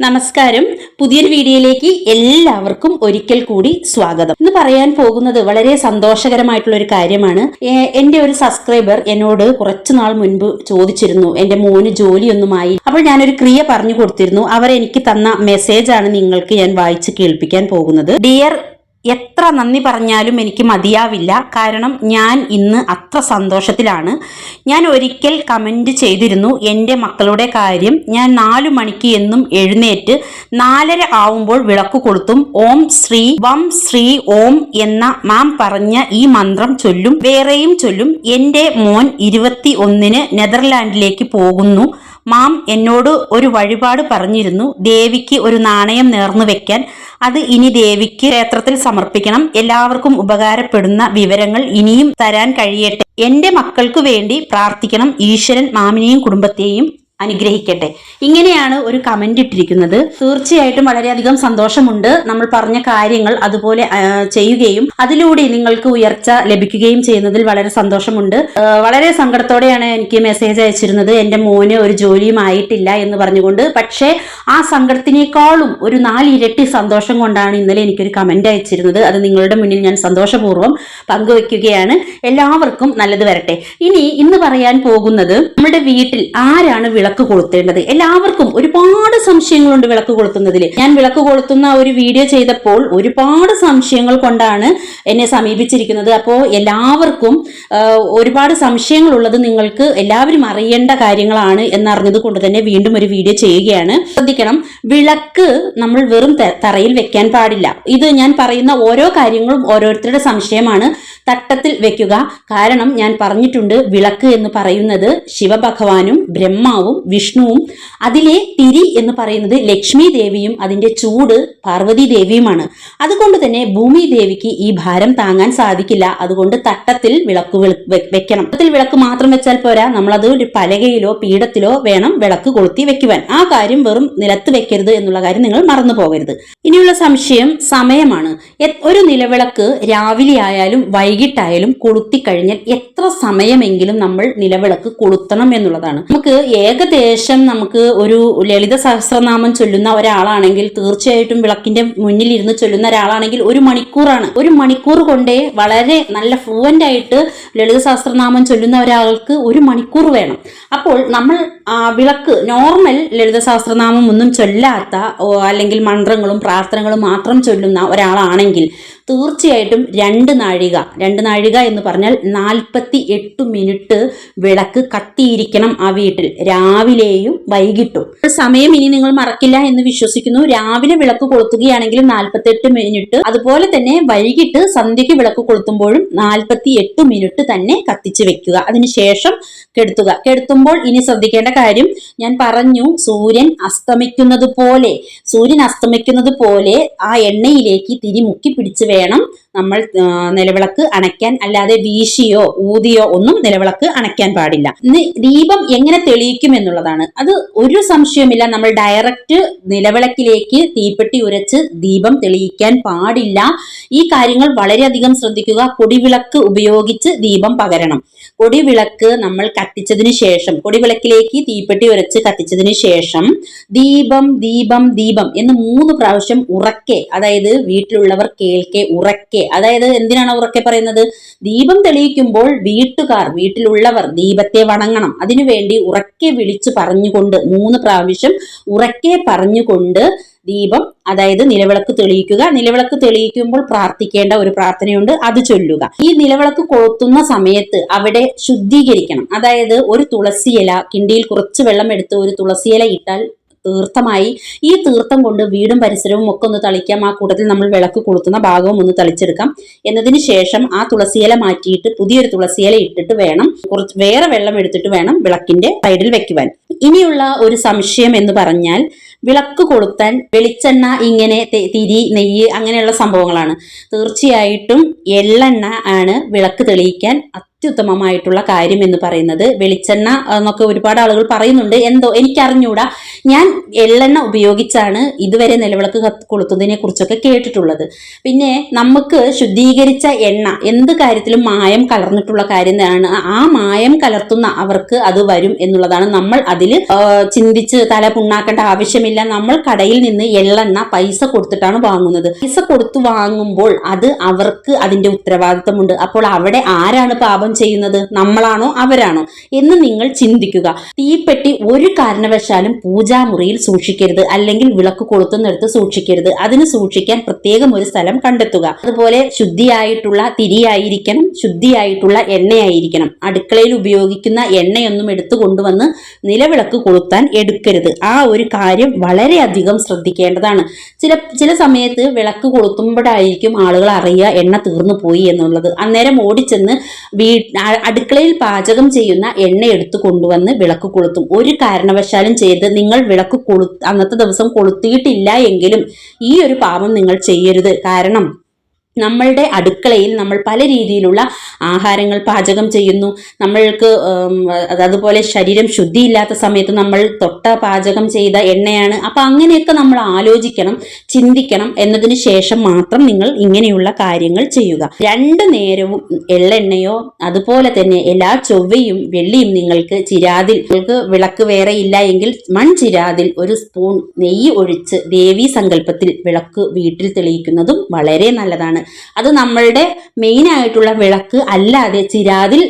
നമസ്കാരം. പുതിയൊരു വീഡിയോയിലേക്ക് എല്ലാവർക്കും ഒരിക്കൽ കൂടി സ്വാഗതം. ഇന്ന് പറയാൻ പോകുന്നത് വളരെ സന്തോഷകരമായിട്ടുള്ള ഒരു കാര്യമാണ്. എന്റെ ഒരു സബ്സ്ക്രൈബർ എന്നോട് കുറച്ചു നാൾ മുൻപ് ചോദിച്ചിരുന്നു എന്റെ മോന് ജോലിയൊന്നുമായി. അപ്പോൾ ഞാനൊരു ക്രിയ പറഞ്ഞു കൊടുത്തിരുന്നു. അവർ എനിക്ക് തന്ന മെസ്സേജാണ് നിങ്ങൾക്ക് ഞാൻ വായിച്ച് കേൾപ്പിക്കാൻ പോകുന്നത്. ഡിയർ എത്ര നന്ദി പറഞ്ഞാലും എനിക്ക് മതിയാവില്ല. കാരണം ഞാൻ ഇന്ന് അത്ര സന്തോഷത്തിലാണ്. ഞാൻ ഒരിക്കൽ കമന്റ് ചെയ്തിരുന്നു എന്റെ മക്കളുടെ കാര്യം. ഞാൻ നാലു മണിക്ക് എന്നും എഴുന്നേറ്റ് നാലര ആവുമ്പോൾ വിളക്ക് കൊളുത്തും. ഓം ശ്രീ വം ശ്രീ ഓം എന്ന മാം പറഞ്ഞ ഈ മന്ത്രം ചൊല്ലും. വേറെയും ചൊല്ലും. എന്റെ മോൻ ഇരുപത്തി ഒന്നിന് നെതർലാൻഡിലേക്ക് പോകുന്നു. മാം എന്നോട് ഒരു വഴിപാട് പറഞ്ഞിരുന്നു. ദേവിക്ക് ഒരു നാണയം നേർന്നു വെക്കാൻ. അത് ഇനി ദേവിക്ക് ക്ഷേത്രത്തിൽ സമർപ്പിക്കണം. എല്ലാവർക്കും ഉപകാരപ്പെടുന്ന വിവരങ്ങൾ ഇനിയും തരാൻ കഴിയട്ടെ. എന്റെ മക്കൾക്ക് വേണ്ടി പ്രാർത്ഥിക്കണം. ഈശ്വരൻ മാമിനെയും കുടുംബത്തെയും അനുഗ്രഹിക്കട്ടെ. ഇങ്ങനെയാണ് ഒരു കമന്റ് ഇട്ടിരിക്കുന്നത്. തീർച്ചയായിട്ടും വളരെയധികം സന്തോഷമുണ്ട് നമ്മൾ പറഞ്ഞ കാര്യങ്ങൾ അതുപോലെ ചെയ്യുകയും അതിലൂടെ നിങ്ങൾക്ക് ഉയർച്ച ലഭിക്കുകയും ചെയ്യുന്നതിൽ വളരെ സന്തോഷമുണ്ട്. വളരെ സങ്കടത്തോടെയാണ് എനിക്ക് മെസ്സേജ് അയച്ചിരുന്നത്. എന്റെ മോന് ഒരു ജോലിയും ആയിട്ടില്ല എന്ന് പറഞ്ഞുകൊണ്ട്. പക്ഷേ ആ സങ്കടത്തിനേക്കാളും ഒരു നാലിരട്ടി സന്തോഷം കൊണ്ടാണ് ഇന്നലെ എനിക്കൊരു കമന്റ് അയച്ചിരുന്നത്. അത് നിങ്ങളുടെ മുന്നിൽ ഞാൻ സന്തോഷപൂർവം പങ്കുവെക്കുകയാണ്. എല്ലാവർക്കും നല്ലത് വരട്ടെ. ഇനി ഇന്ന് പറയാൻ പോകുന്നത് നമ്മുടെ വീട്ടിൽ ആരാണ് വിളക്ക് കൊളുത്തേണ്ടത്. എല്ലാവർക്കും ഒരുപാട് സംശയങ്ങളുണ്ട് വിളക്ക് കൊളുത്തുന്നതിൽ ഞാൻ വിളക്ക് കൊളുത്തുന്ന ഒരു വീഡിയോ ചെയ്തപ്പോൾ ഒരുപാട് സംശയങ്ങൾ കൊണ്ടാണ് എന്നെ സമീപിച്ചിരിക്കുന്നത്. അപ്പോൾ എല്ലാവർക്കും ഒരുപാട് സംശയങ്ങളുള്ളത് നിങ്ങൾക്ക് എല്ലാവരും അറിയേണ്ട കാര്യങ്ങളാണ് എന്നറിഞ്ഞത് കൊണ്ട് തന്നെ വീണ്ടും ഒരു വീഡിയോ ചെയ്യുകയാണ്. ശ്രദ്ധിക്കണം വിളക്ക് നമ്മൾ വെറും തറയിൽ വെക്കാൻ പാടില്ല. ഇത് ഞാൻ പറയുന്ന ഓരോ കാര്യങ്ങളും ഓരോരുത്തരുടെ സംശയമാണ്. തട്ടത്തിൽ വെക്കുക. കാരണം ഞാൻ പറഞ്ഞിട്ടുണ്ട് വിളക്ക് എന്ന് പറയുന്നത് ശിവഭഗവാനും ബ്രഹ്മാവും വിഷ്ണുവും. അതിലെ തിരി എന്ന് പറയുന്നത് ലക്ഷ്മി ദേവിയും അതിന്റെ ചൂട് പാർവതി ദേവിയുമാണ്. അതുകൊണ്ട് തന്നെ ഭൂമി ദേവിക്ക് ഈ ഭാരം താങ്ങാൻ സാധിക്കില്ല. അതുകൊണ്ട് തട്ടത്തിൽ വിളക്ക് വെക്കണം. തട്ടത്തിൽ വിളക്ക് മാത്രം വെച്ചാൽ പോരാ. നമ്മളത് ഒരു പലകയിലോ പീഠത്തിലോ വേണം വിളക്ക് കൊളുത്തി വെക്കുവാൻ. ആ കാര്യം വെറും നിലത്ത് വെക്കരുത് എന്നുള്ള കാര്യം നിങ്ങൾ മറന്നു പോകരുത്. ഇനിയുള്ള സംശയം സമയമാണ്. ഒരു നിലവിളക്ക് രാവിലെ ആയാലും വൈകിട്ടായാലും കൊളുത്തി കഴിഞ്ഞാൽ എത്ര സമയമെങ്കിലും നമ്മൾ നിലവിളക്ക് കൊളുത്തണം എന്നുള്ളതാണ്. നമുക്ക് ഏകദേശം നമുക്ക് ഒരു ലളിത സഹസ്രനാമം ചൊല്ലുന്ന ഒരാളാണെങ്കിൽ തീർച്ചയായിട്ടും വിളക്കിന്റെ മുന്നിൽ ഇരുന്ന് ചൊല്ലുന്ന ഒരാളാണെങ്കിൽ ഒരു മണിക്കൂറാണ്. ഒരു മണിക്കൂർ കൊണ്ടേ വളരെ നല്ല ഫ്ലുവന്റ് ആയിട്ട് ലളിത സഹസ്രനാമം ചൊല്ലുന്ന ഒരാൾക്ക് ഒരു മണിക്കൂർ വേണം. അപ്പോൾ നമ്മൾ വിളക്ക് നോർമൽ ലളിത സഹസ്രനാമം ഒന്നും ചൊല്ലാത്ത അല്ലെങ്കിൽ മന്ത്രങ്ങളും പ്രാർത്ഥനകളും മാത്രം ചൊല്ലുന്ന ഒരാളാണെങ്കിൽ തീർച്ചയായിട്ടും രണ്ട് നാഴിക. രണ്ട് നാഴിക എന്ന് പറഞ്ഞാൽ നാൽപ്പത്തി എട്ട് മിനിറ്റ് വിളക്ക് കത്തിയിരിക്കണം ആ വീട്ടിൽ. രാവിലെയും വൈകിട്ടും. സമയം ഇനി നിങ്ങൾ മറക്കില്ല എന്ന് വിശ്വസിക്കുന്നു. രാവിലെ വിളക്ക് കൊളുത്തുകയാണെങ്കിലും നാൽപ്പത്തെട്ട് മിനിറ്റ്. അതുപോലെ തന്നെ വൈകിട്ട് സന്ധ്യക്ക് വിളക്ക് കൊളുത്തുമ്പോഴും നാൽപ്പത്തി എട്ട് മിനിറ്റ് തന്നെ കത്തിച്ച് വെക്കുക. അതിനുശേഷം കെടുത്തുക. കെടുത്തുമ്പോൾ ഇനി ശ്രദ്ധിക്കേണ്ട കാര്യം ഞാൻ പറഞ്ഞു സൂര്യൻ അസ്തമിക്കുന്നത് പോലെ സൂര്യൻ അസ്തമിക്കുന്നത് പോലെ ആ എണ്ണയിലേക്ക് തിരി മുക്കി പിടിച്ച് വേണം നമ്മൾ നിലവിളക്ക് അണയ്ക്കാൻ. അല്ലാതെ വീശിയോ ഊതിയോ ഒന്നും നിലവിളക്ക് അണയ്ക്കാൻ പാടില്ല. ദീപം എങ്ങനെ തെളിയിക്കും എന്നുള്ളതാണ്. അത് ഒരു സംശയമില്ല നമ്മൾ ഡയറക്റ്റ് നിലവിളക്കിലേക്ക് തീപ്പെട്ടി ഉരച്ച് ദീപം തെളിയിക്കാൻ പാടില്ല. ഈ കാര്യങ്ങൾ വളരെയധികം ശ്രദ്ധിക്കുക. കൊടിവിളക്ക് ഉപയോഗിച്ച് ദീപം പകരണം. കൊടിവിളക്ക് നമ്മൾ കത്തിച്ചതിന് ശേഷം കൊടിവിളക്കിലേക്ക് തീപ്പെട്ടി ഉരച്ച് കത്തിച്ചതിന് ശേഷം ദീപം ദീപം ദീപം എന്ന് മൂന്ന് പ്രാവശ്യം ഉറക്കെ അതായത് വീട്ടിലുള്ളവർ കേൾക്കെ ഉറക്കെ. അതായത് എന്തിനാണ് ഉറക്കെ പറയുന്നത്? ദീപം തെളിയിക്കുമ്പോൾ വീട്ടുകാർ വീട്ടിലുള്ളവർ ദീപത്തെ വണങ്ങണം. അതിനുവേണ്ടി ഉറക്കെ വിളിച്ചു പറഞ്ഞുകൊണ്ട് മൂന്ന് പ്രാവശ്യം ഉറക്കെ പറഞ്ഞുകൊണ്ട് ദീപം അതായത് നിലവിളക്ക് തെളിയിക്കുക. നിലവിളക്ക് തെളിയിക്കുമ്പോൾ പ്രാർത്ഥിക്കേണ്ട ഒരു പ്രാർത്ഥനയുണ്ട് അത് ചൊല്ലുക. ഈ നിലവിളക്ക് കൊളുത്തുന്ന സമയത്ത് അവിടെ ശുദ്ധീകരിക്കണം. അതായത് ഒരു തുളസിയില കിണ്ടിയിൽ കുറച്ച് വെള്ളം എടുത്ത് ഒരു തുളസിയില ഇട്ടാൽ തീർത്ഥമായി ഈ തീർത്ഥം കൊണ്ട് വീടും പരിസരവും ഒക്കെ ഒന്ന് തളിക്കാം. ആ കൂട്ടത്തിൽ നമ്മൾ വിളക്ക് കൊളുത്തുന്ന ഭാഗവും ഒന്ന് തളിച്ചെടുക്കാം. എന്നതിന് ശേഷം ആ തുളസിയില മാറ്റിയിട്ട് പുതിയൊരു തുളസിയില ഇട്ടിട്ട് വേണം. കുറച്ച് വേറെ വെള്ളം എടുത്തിട്ട് വേണം വിളക്കിന്റെ സൈഡിൽ വെക്കുവാൻ. ഇനിയുള്ള ഒരു സംശയം എന്ന് പറഞ്ഞാൽ വിളക്ക് കൊളുത്താൻ വെളിച്ചെണ്ണ ഇങ്ങനെ തിരി നെയ്യ് അങ്ങനെയുള്ള സംഭവങ്ങളാണ്. തീർച്ചയായിട്ടും എള്ളെണ്ണ ആണ് വിളക്ക് തെളിയിക്കാൻ അത്യുത്തമമായിട്ടുള്ള കാര്യം എന്ന് പറയുന്നത് വെളിച്ചെണ്ണ എന്നൊക്കെ ഒരുപാട് ആളുകൾ പറയുന്നുണ്ട്. എന്തോ എനിക്കറിഞ്ഞൂടാ. ഞാൻ എള്ളെണ്ണ ഉപയോഗിച്ചാണ് ഇതുവരെ നിലവിളക്ക് കൊളുത്തുന്നതിനെ കുറിച്ചൊക്കെ കേട്ടിട്ടുള്ളത്. പിന്നെ നമുക്ക് ശുദ്ധീകരിച്ച എണ്ണ എന്ത് കാര്യത്തിലും മായം കലർന്നിട്ടുള്ള കാര്യമാണ് ആ മായം കലർത്തുന്ന അവർക്ക് അത് വരും എന്നുള്ളതാണ് നമ്മൾ അതിൽ ചിന്തിച്ച് തല പുണ്ണാക്കേണ്ട ആവശ്യമില്ല. നമ്മൾ കടയിൽ നിന്ന് എള്ളെണ്ണ പൈസ കൊടുത്തിട്ടാണ് വാങ്ങുന്നത്. പൈസ കൊടുത്തു വാങ്ങുമ്പോൾ അത് അവർക്ക് അതിന്റെ ഉത്തരവാദിത്തമുണ്ട്. അപ്പോൾ അവിടെ ആരാണ് പാപം ചെയ്യുന്നത് നമ്മളാണോ അവരാണോ എന്ന് നിങ്ങൾ ചിന്തിക്കുക. തീപ്പെട്ടി ഒരു കാരണവശാലും പൂജാമുറിയിൽ സൂക്ഷിക്കരുത് അല്ലെങ്കിൽ വിളക്ക് കൊളുത്തുന്നിടത്ത് സൂക്ഷിക്കരുത്. അതിന് സൂക്ഷിക്കാൻ പ്രത്യേകം ഒരു സ്ഥലം കണ്ടെത്തുക. അതുപോലെ ശുദ്ധിയായിട്ടുള്ള തിരിയായിരിക്കണം ശുദ്ധിയായിട്ടുള്ള എണ്ണയായിരിക്കണം. അടുക്കളയിൽ ഉപയോഗിക്കുന്ന എണ്ണയൊന്നും എടുത്തു കൊണ്ടുവന്ന് നിലവിളക്ക് കൊളുത്താൻ എടുക്കരുത്. ആ ഒരു കാര്യം വളരെയധികം ശ്രദ്ധിക്കേണ്ടതാണ്. ചില ചില സമയത്ത് വിളക്ക് കൊളുത്തുമ്പോഴായിരിക്കും ആളുകൾ അറിയുക എണ്ണ തീർന്നു പോയി എന്നുള്ളത്. അന്നേരം ഓടിച്ചെന്ന് വീ അടുക്കളയിൽ പാചകം ചെയ്യുന്ന എണ്ണ എടുത്ത് കൊണ്ടുവന്ന് വിളക്ക് കൊളുത്തും. ഒരു കാരണവശാലും ചെയ്ത് നിങ്ങൾ വിളക്ക് കൊളു അന്നത്തെ ദിവസം കൊളുത്തിയിട്ടില്ല എങ്കിലും ഈ ഒരു പാപം നിങ്ങൾ ചെയ്യരുത്. കാരണം നമ്മളുടെ അടുക്കളയിൽ നമ്മൾ പല രീതിയിലുള്ള ആഹാരങ്ങൾ പാചകം ചെയ്യുന്നു. നമ്മൾക്ക് അതുപോലെ ശരീരം ശുദ്ധിയില്ലാത്ത സമയത്ത് നമ്മൾ തൊട്ട പാചകം ചെയ്ത എണ്ണയാണ്. അപ്പം അങ്ങനെയൊക്കെ നമ്മൾ ആലോചിക്കണം ചിന്തിക്കണം എന്നതിന് ശേഷം മാത്രം നിങ്ങൾ ഇങ്ങനെയുള്ള കാര്യങ്ങൾ ചെയ്യുക. രണ്ട് നേരവും എള്ളെണ്ണയോ അതുപോലെ തന്നെ എല്ലാ ചൊവ്വയും വെള്ളിയും നിങ്ങൾക്ക് ചിരാതിൽ നിങ്ങൾക്ക് വിളക്ക് വേറെ ഇല്ല എങ്കിൽ മൺചിരാതിൽ ഒരു സ്പൂൺ നെയ്യ് ഒഴിച്ച് ദേവി സങ്കല്പത്തിൽ വിളക്ക് വീട്ടിൽ തെളിയിക്കുന്നതും വളരെ നല്ലതാണ്. അത് നമ്മളുടെ മെയിൻ ആയിട്ടുള്ള വിളക്ക് അല്ലാതെ ചിരാതിൽ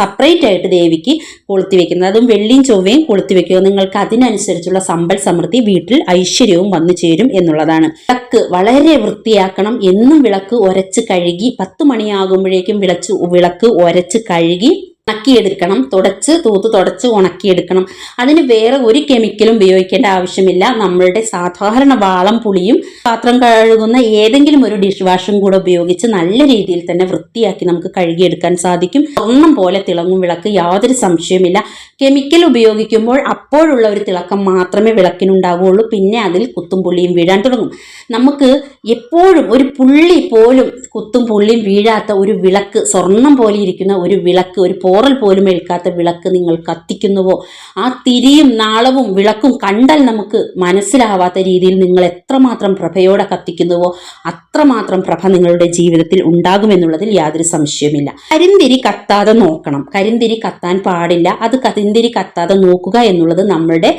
സെപ്പറേറ്റ് ആയിട്ട് ദേവിക്ക് കൊളുത്തി വെക്കുന്നത്. അതും വെള്ളിയും ചൊവ്വയും കൊളുത്തി വെക്കുക. നിങ്ങൾക്ക് അതിനനുസരിച്ചുള്ള സമ്പൽ സമൃദ്ധി വീട്ടിൽ ഐശ്വര്യവും വന്നു ചേരും എന്നുള്ളതാണ്. വിളക്ക് വളരെ വൃത്തിയാക്കണം. എന്നും വിളക്ക് ഒരച്ച് കഴുകി പത്ത് മണിയാകുമ്പോഴേക്കും വിളച്ച് വിളക്ക് ഒരച്ച് കഴുകി ഉണക്കിയെടുക്കണം തുടച്ച് തൂത്ത് തുടച്ച് ഉണക്കിയെടുക്കണം. അതിന് വേറെ ഒരു കെമിക്കലും ഉപയോഗിക്കേണ്ട ആവശ്യമില്ല. നമ്മളുടെ സാധാരണ വാളം പുളിയും പാത്രം കഴുകുന്ന ഏതെങ്കിലും ഒരു ഡിഷ് വാഷും കൂടെ ഉപയോഗിച്ച് നല്ല രീതിയിൽ തന്നെ വൃത്തിയാക്കി നമുക്ക് കഴുകിയെടുക്കാൻ സാധിക്കും. സ്വർണം പോലെ തിളങ്ങും വിളക്ക് യാതൊരു സംശയവുമില്ല. കെമിക്കൽ ഉപയോഗിക്കുമ്പോൾ അപ്പോഴുള്ള ഒരു തിളക്കം മാത്രമേ വിളക്കിനുണ്ടാവുകയുള്ളൂ. പിന്നെ അതിൽ കുത്തും പുള്ളിയും വീഴാൻ തുടങ്ങും. നമുക്ക് എപ്പോഴും ഒരു പുള്ളി പോലും കുത്തും പുള്ളിയും വീഴാത്ത ഒരു വിളക്ക് സ്വർണം പോലെ ഇരിക്കുന്ന ഒരു വിളക്ക് ഒരു പോറൽ പോലും ഏൽക്കാത്ത വിളക്ക് നിങ്ങൾ കത്തിക്കുന്നുവോ? ആ തിരിയും നാളവും വിളക്കും കണ്ടാൽ നമുക്ക് മനസ്സിലാവാത്ത രീതിയിൽ നിങ്ങൾ എത്രമാത്രം പ്രഭയോടെ കത്തിക്കുന്നുവോ അത്രമാത്രം പ്രഭ നിങ്ങളുടെ ജീവിതത്തിൽ ഉണ്ടാകുമെന്നുള്ളതിൽ യാതൊരു സംശയവുമില്ല. കരിന്തിരി കത്താതെ നോക്കണം. കരിന്തിരി കത്താൻ പാടില്ല. അത് കരിന്തിരി കത്താതെ നോക്കുക എന്നുള്ളത് നമ്മളുടെ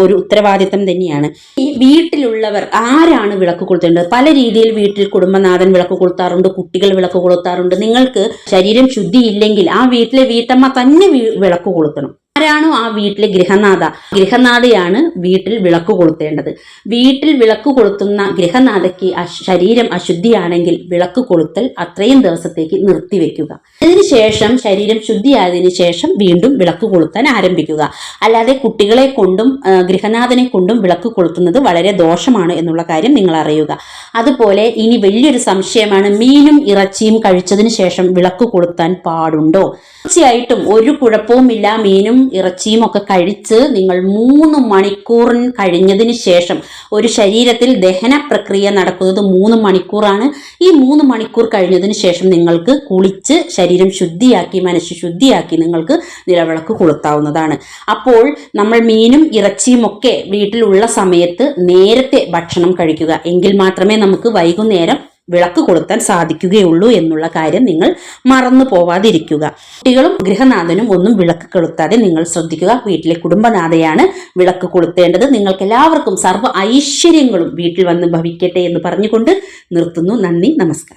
ഒരു ഉത്തരവാദിത്തം തന്നെയാണ്. ഈ വീട്ടിലുള്ളവർ ആരാണ് വിളക്ക് കൊളുത്തേണ്ടത്? പല രീതിയിൽ വീട്ടിൽ കുടുംബനാഥൻ വിളക്ക് കൊളുത്താറുണ്ട് കുട്ടികൾ വിളക്ക് കൊളുത്താറുണ്ട്. നിങ്ങൾക്ക് ശരീരം ശുദ്ധിയില്ലെങ്കിൽ ആ വീട്ടിലെ വീട്ടമ്മ തന്നെ വിളക്ക് കൊളുത്തണം. ആരാണോ ആ വീട്ടിലെ ഗൃഹനാഥ? ഗൃഹനാഥയാണ് വീട്ടിൽ വിളക്ക് കൊളുത്തേണ്ടത്. വീട്ടിൽ വിളക്ക് കൊളുത്തുന്ന ഗൃഹനാഥയ്ക്ക് ശരീരം അശുദ്ധിയാണെങ്കിൽ വിളക്ക് കൊളുത്തൽ അത്രയും ദിവസത്തേക്ക് നിർത്തിവെക്കുക. അതിനുശേഷം ശരീരം ശുദ്ധിയായതിനു ശേഷം വീണ്ടും വിളക്ക് കൊളുത്താൻ ആരംഭിക്കുക. അല്ലാതെ കുട്ടികളെ കൊണ്ടും ഗൃഹനാഥനെ കൊണ്ടും വിളക്ക് കൊളുത്തുന്നത് വളരെ ദോഷമാണ് എന്നുള്ള കാര്യം നിങ്ങൾ അറിയുക. അതുപോലെ ഇനി വലിയൊരു സംശയമാണ് മീനും ഇറച്ചിയും കഴിച്ചതിന് ശേഷം വിളക്ക് കൊളുത്താൻ പാടുണ്ടോ? തീർച്ചയായിട്ടും ഒരു കുഴപ്പവുമില്ല മീനും ഇറച്ചിയും ഒക്കെ കഴിച്ച് നിങ്ങൾ മൂന്ന് മണിക്കൂർ കഴിഞ്ഞതിന് ശേഷം ഒരു ശരീരത്തിൽ ദഹന പ്രക്രിയ നടക്കുന്നത് മൂന്ന് മണിക്കൂറാണ്. ഈ മൂന്ന് മണിക്കൂർ കഴിഞ്ഞതിന് ശേഷം നിങ്ങൾക്ക് കുളിച്ച് ശരീരം ശുദ്ധിയാക്കി മനസ്സ് ശുദ്ധിയാക്കി നിങ്ങൾക്ക് നിലവിളക്ക് കൊളുത്താവുന്നതാണ്. അപ്പോൾ നമ്മൾ മീനും ഇറച്ചിയും ഒക്കെ വീട്ടിലുള്ള സമയത്ത് നേരത്തെ ഭക്ഷണം കഴിക്കുക. എങ്കിൽ മാത്രമേ നമുക്ക് വൈകുന്നേരം വിളക്ക് കൊളുത്താൻ സാധിക്കുകയുള്ളൂ എന്നുള്ള കാര്യം നിങ്ങൾ മറന്നു പോവാതിരിക്കുക. കുട്ടികളും ഗൃഹനാഥനും ഒന്നും വിളക്ക് കൊളുത്താതെ നിങ്ങൾ ശ്രദ്ധിക്കുക. വീട്ടിലെ കുടുംബനാഥയാണ് വിളക്ക് കൊളുത്തേണ്ടത്. നിങ്ങൾക്ക് എല്ലാവർക്കും സർവ ഐശ്വര്യങ്ങളും വീട്ടിൽ വന്ന് ഭവിക്കട്ടെ എന്ന് പറഞ്ഞുകൊണ്ട് നിർത്തുന്നു. നന്ദി നമസ്കാരം.